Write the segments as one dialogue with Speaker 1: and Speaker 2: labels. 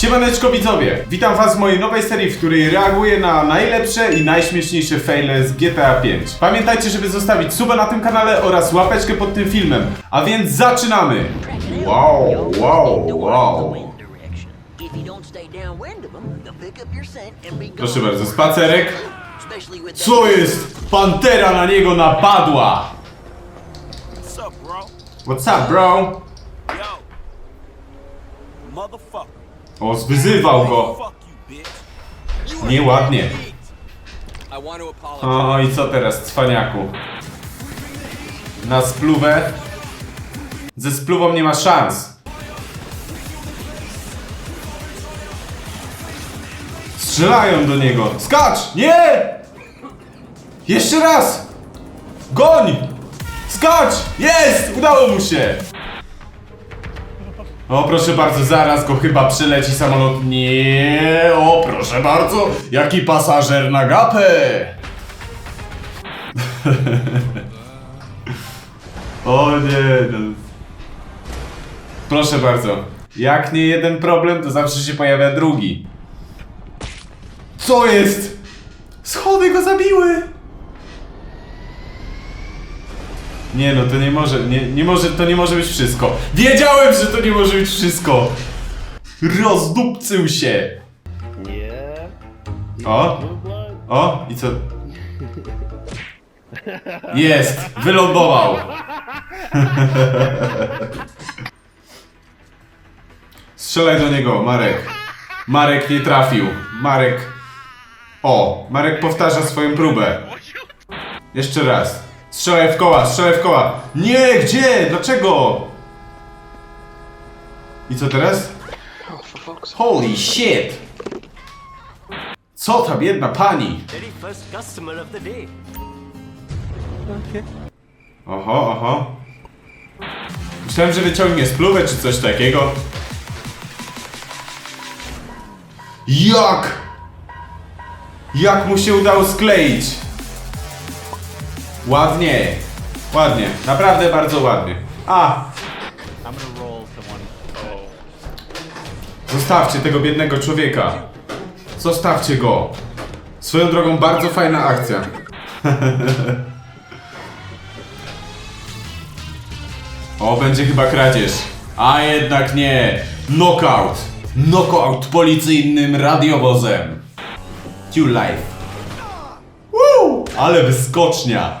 Speaker 1: Siemaneczko widzowie! Witam was w mojej nowej serii, w której reaguję na najlepsze i najśmieszniejsze faile z GTA 5. Pamiętajcie, żeby zostawić suba na tym kanale oraz łapeczkę pod tym filmem. A więc zaczynamy! Wow, wow, wow. Proszę bardzo, spacerek. Co jest? Pantera na niego napadła!
Speaker 2: What's up, bro?
Speaker 1: What's up, bro? O, zwyzywał go. Nieładnie. O i co teraz, cwaniaku? Na spluwę? Ze spluwą nie ma szans. Strzelają do niego. Skacz! Nie! Jeszcze raz! Goń! Skacz! Jest! Udało mu się! O, proszę bardzo, zaraz go chyba przyleci samolot. Nie, o, proszę bardzo, jaki pasażer na gapę! o nie, no. Proszę bardzo, jak nie jeden problem, to zawsze się pojawia drugi. Co jest? Schody go zabiły! Nie no, to nie może, nie, nie może, to nie może być wszystko. Wiedziałem, że to nie może być wszystko! Rozdupcył się!
Speaker 3: Yeah.
Speaker 1: O, o, i co? Jest! Wylądował! Strzelaj do niego, Marek. Marek nie trafił. Marek... O, Marek powtarza swoją próbę. Jeszcze raz. Strzelaj w koła, strzelaj w koła. Nie, gdzie? Dlaczego? I co teraz? Holy shit! Co ta biedna pani? Oho, oho. Myślałem, że wyciągnie spluwę czy coś takiego. Jak? Jak mu się udało skleić? Ładnie. Ładnie. Naprawdę bardzo ładnie. A,
Speaker 4: someone.
Speaker 1: zostawcie tego biednego człowieka. Zostawcie go. Swoją drogą bardzo fajna akcja. O, będzie chyba kradzież. A jednak nie. Knockout. Knockout policyjnym radiowozem. Q Life. Woo! Ale wyskocznia.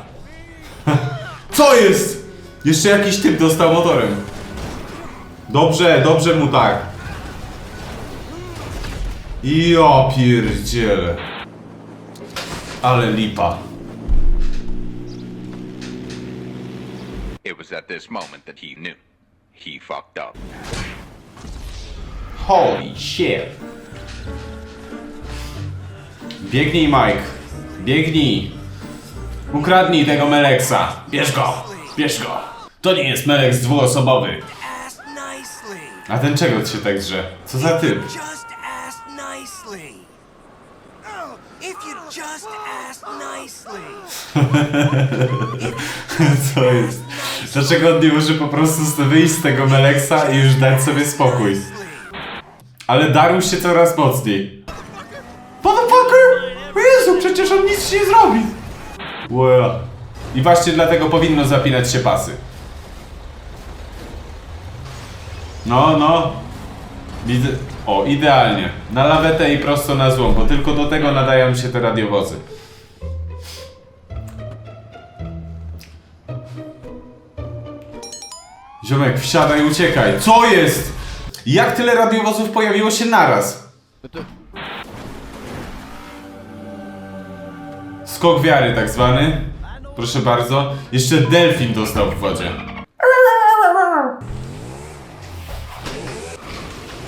Speaker 1: Co jest? Jeszcze jakiś typ dostał motorem. Dobrze, dobrze mu tak. Ja pierdzielę. Ale lipa.
Speaker 5: It was at this moment that he knew. He fucked up.
Speaker 1: Holy shit. Biegnij, Mike. Biegnij. Ukradnij tego Meleksa. Bierz go. Bierz go. To nie jest Meleks dwuosobowy. A ten czego się tak drze? Co za typ?
Speaker 6: Oh.
Speaker 1: Co jest? Dlaczego on nie może po prostu wyjść z tego Meleksa i już dać sobie spokój? Ale darł się coraz mocniej. Motherfucker! Jezu, przecież on nic nie zrobi! Wow. I właśnie dlatego powinno zapinać się pasy. No, no. Widzę... O, idealnie. Na lawetę i prosto na złom, bo tylko do tego nadają się te radiowozy. Ziomek, wsiadaj, uciekaj. Co jest? Jak tyle radiowozów pojawiło się naraz? Skok wiary tak zwany. Proszę bardzo. Jeszcze delfin dostał w wodzie.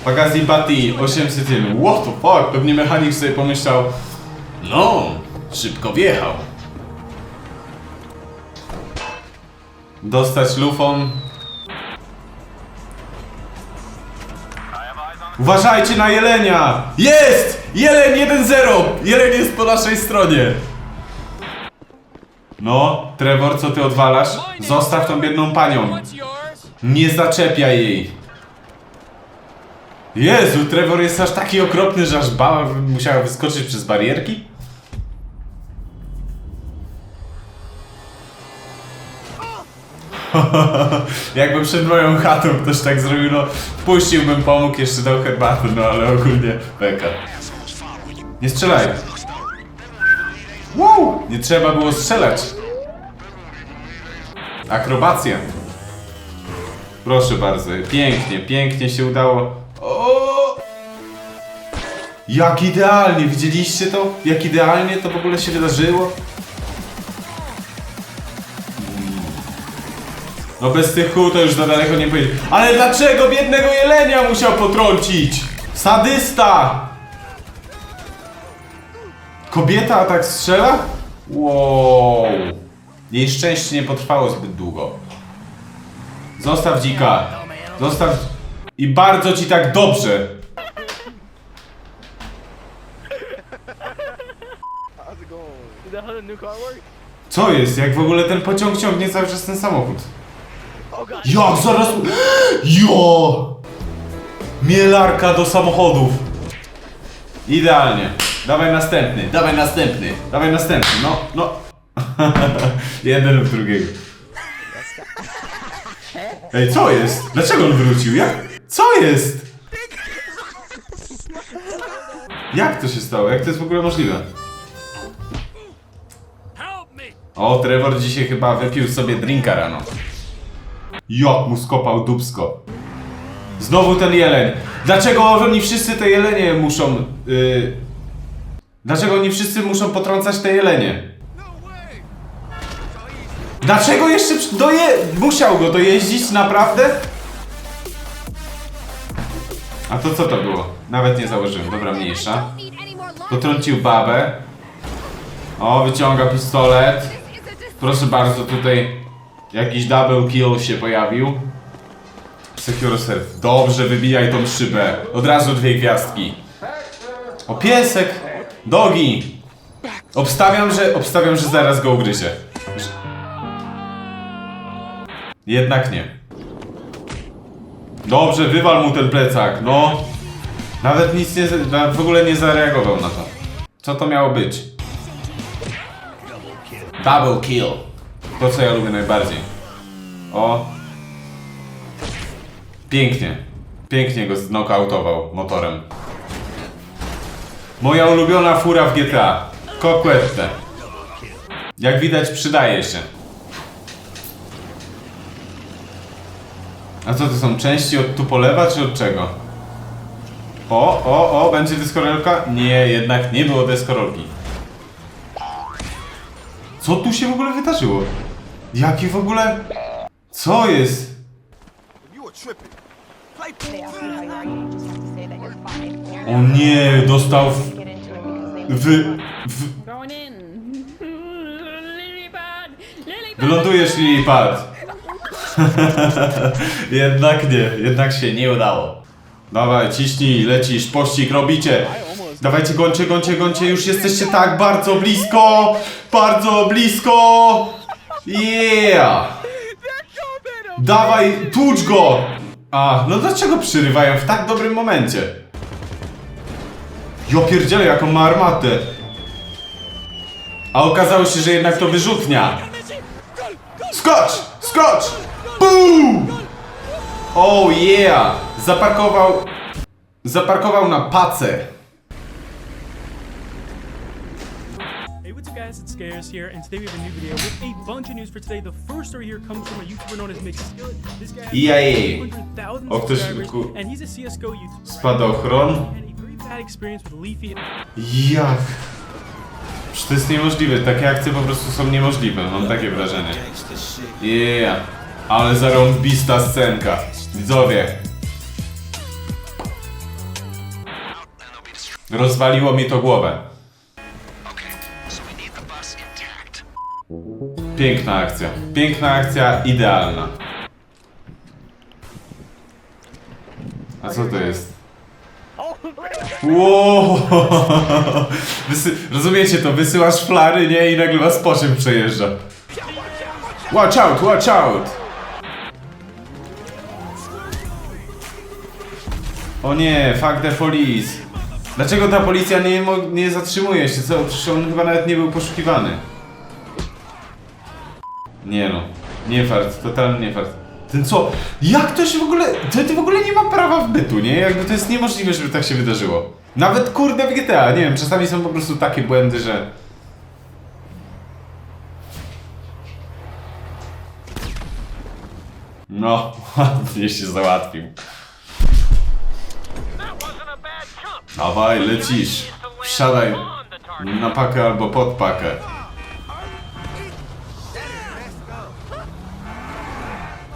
Speaker 1: Pagazzi Bati 801. What the fuck? Pewnie mechanik sobie pomyślał No, szybko wjechał. Dostać lufą. Uważajcie na jelenia! Jest! Jeleń 1-0! Jeleń jest po naszej stronie. No, Trevor, co ty odwalasz? Zostaw tą biedną panią. Nie zaczepiaj jej. Jezu, Trevor jest aż taki okropny, że aż baba musiała wyskoczyć przez barierki? Jakby przed moją chatą ktoś tak zrobił, no puściłbym, pomógł, jeszcze dał herbatę, no ale ogólnie beka. Nie strzelaj! Wow! Nie trzeba było strzelać. Akrobacja. Proszę bardzo, pięknie, pięknie się udało. O! Jak idealnie, widzieliście to? Jak idealnie to w ogóle się wydarzyło? No bez tych kół to już za daleko nie pojedzie. Ale dlaczego biednego jelenia musiał potrącić? Sadysta! Kobieta tak strzela? Wow. Jej szczęście nie potrwało zbyt długo. Zostaw dzika. Zostaw... I bardzo ci tak dobrze. Co jest? Jak w ogóle ten pociąg ciągnie cały czas ten samochód? Jak zaraz... Jo! Mielarka do samochodów. Idealnie. Dawaj następny, dawaj następny, dawaj następny, no, no. Jeden lub drugiego. Ej, co jest? Dlaczego on wrócił? Jak? Co jest? Jak to się stało? Jak to jest w ogóle możliwe? O, Trevor dzisiaj chyba wypił sobie drinka rano. Jak mu skopał dubsko. Znowu ten jeleń. Dlaczego oni wszyscy te jelenie muszą... Yy... Dlaczego oni wszyscy muszą potrącać te jelenie? Dlaczego jeszcze doje... musiał go dojeździć, naprawdę? A to co to było? Nawet nie założyłem, dobra mniejsza. Potrącił babę. O, wyciąga pistolet. Proszę bardzo, tutaj jakiś double kill się pojawił. Secure self. Dobrze, wybijaj tą szybę. Od razu dwie gwiazdki. O, piesek! Dogi! Obstawiam, że, obstawiam, że zaraz go ugryzie. Jednak nie. Dobrze, wywal mu ten plecak, no. Nawet nic nie, w ogóle nie zareagował na to. Co to miało być? Double kill. To co ja lubię najbardziej. O. Pięknie. Pięknie go znokautował motorem. Moja ulubiona fura w GTA. Coquette. Jak widać przydaje się. A co to są części od Tupolewa czy od czego? O, o, o, będzie deskorolka? Nie, jednak nie było deskorolki. Co tu się w ogóle wydarzyło? Jaki w ogóle... Co jest? O nie, dostał w... w, w
Speaker 7: Going in. Lily pad. Lily pad.
Speaker 1: wylądujesz i pad. jednak nie, jednak się nie udało. Dawaj, ciśnij, lecisz, pościg robicie. Dawajcie, gońcie, gońcie, gońcie, już jesteście tak bardzo blisko, bardzo blisko. Yeah! Dawaj, tłucz go! A, no dlaczego przyrywają w tak dobrym momencie? Jo pierdzielę, jaką ma armatę. A okazało się, że jednak to wyrzutnia. Skocz! Skocz! Boom! Oh yeah! Zaparkował... Zaparkował na pacę.
Speaker 8: Hey, what's up guys, it's Scares here, and today we have a new video with a bunch of news for today. The first story here comes from a YouTuber known as Mixskillet. This guy has
Speaker 1: EIA.
Speaker 8: 200,000
Speaker 1: O, ktoś
Speaker 8: subscribers,
Speaker 1: ku-
Speaker 8: and he's a CSGO YouTuber.
Speaker 1: Spadochron.
Speaker 8: Leafy.
Speaker 1: Jak? Przecież to jest niemożliwe. Takie akcje po prostu są niemożliwe. Mam takie wrażenie. Yeah. Ale zarąbista scenka. Widzowie. Rozwaliło mi to głowę. Piękna akcja. Piękna akcja, idealna. A co to jest? Wow! Wysy rozumiecie to? Wysyłasz flary, nie? I nagle was pociąg przejeżdża. Watch out, watch out! O nie, fuck the police. Dlaczego ta policja nie, nie zatrzymuje się? Co? Przecież on chyba nawet nie był poszukiwany. Nie no. Nie fart, totalnie nie fart. Ten co? Jak to się w ogóle... To, to w ogóle nie ma prawa w bytu, nie? Jakby to jest niemożliwe, żeby tak się wydarzyło. Nawet kurde w GTA, nie wiem, czasami są po prostu takie błędy, że... No, ładnie się załatwił. Dawaj, lecisz. Wsiadaj na pakę albo pod pakę.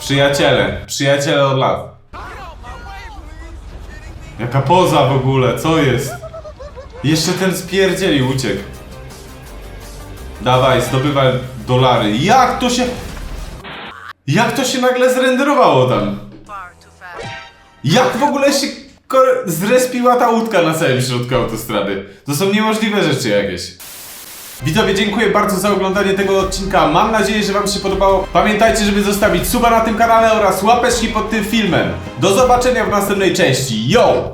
Speaker 1: Przyjaciele, przyjaciele od lat. Jaka poza w ogóle, co jest? Jeszcze ten spierdzieli uciekł. Dawaj, zdobywaj dolary. Jak to się... Jak to się nagle zrenderowało tam? Jak w ogóle się zrespiła ta łódka na samym środku autostrady? To są niemożliwe rzeczy jakieś. Widzowie, dziękuję bardzo za oglądanie tego odcinka. Mam nadzieję, że Wam się podobało. Pamiętajcie, żeby zostawić suba na tym kanale oraz łapeczki pod tym filmem. Do zobaczenia w następnej części. Yo!